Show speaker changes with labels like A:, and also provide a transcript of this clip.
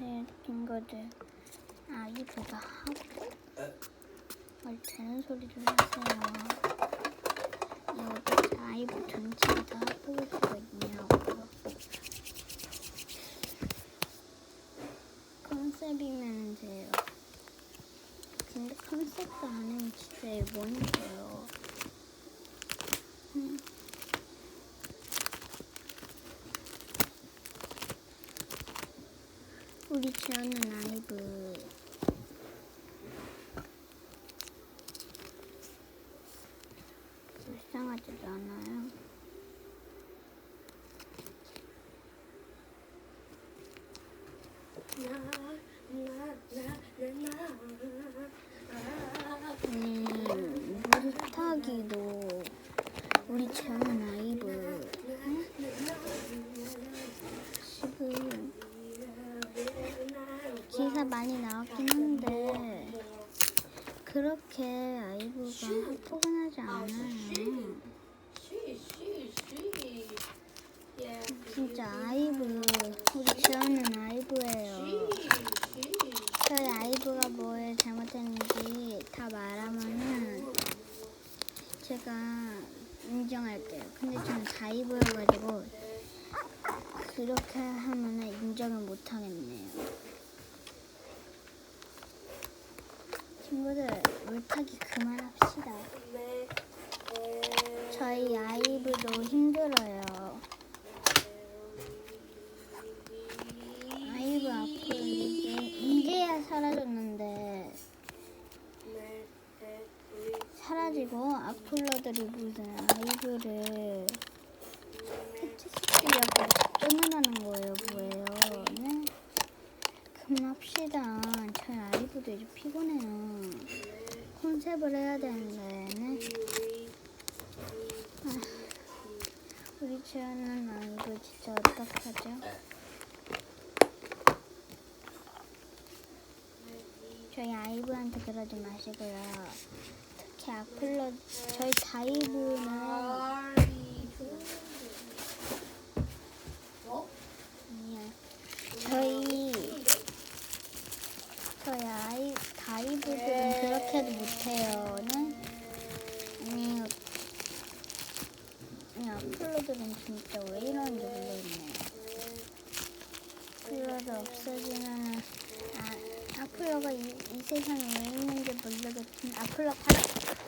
A: 안녕하세요, 친구들. 아, 이브가 하고 말 되는 소리 좀 하세요. 여기 아이브 전체가 다 보고 있거든요. 컨셉이면 돼요. 근데 컨셉도 아니면 진짜 이게 뭔데요? 음. 우리 지원은 아이브 불쌍하지도 않아요. 음, 물타기도 우리 지원은 아이브 응? 지금 기사 많이 나왔긴 한데 그렇게 아이브가 포근하지 않아요. 진짜 아이브 우리 지원은 아이브예요. 저희 아이브가 뭘 잘못했는지 다 말하면은 제가 인정할게요. 근데 저는 다이브여가지고 그렇게 하면은 인정을 못 하겠네요. 친구들 물타기 그만합시다. 저희 아이브도 힘들어요. 아이브 앞으로 이제 이제야 사라졌는데 사라지고 악플러들이 무슨 아이브를 해치시려고 쫓아나는 거예요? 네? 그만합시다. 저희 아이브도 피곤해요. 컨셉을 해야 되는데, 네? 아, 우리 지연은 아이브 진짜 어떡하죠? 저희 아이브한테 그러지 마시고요. 특히 악플러, 저희 다이브는 아니야. 저희 저희 아이 다이브들은 그렇게도 못해요. 는 아니 아니 악플러들은 진짜 왜 이러는지 모르겠네요. 악플러도 없어지면은 아 악플러가 이, 이 세상에 왜 있는지 모르겠지만 악플러 팔아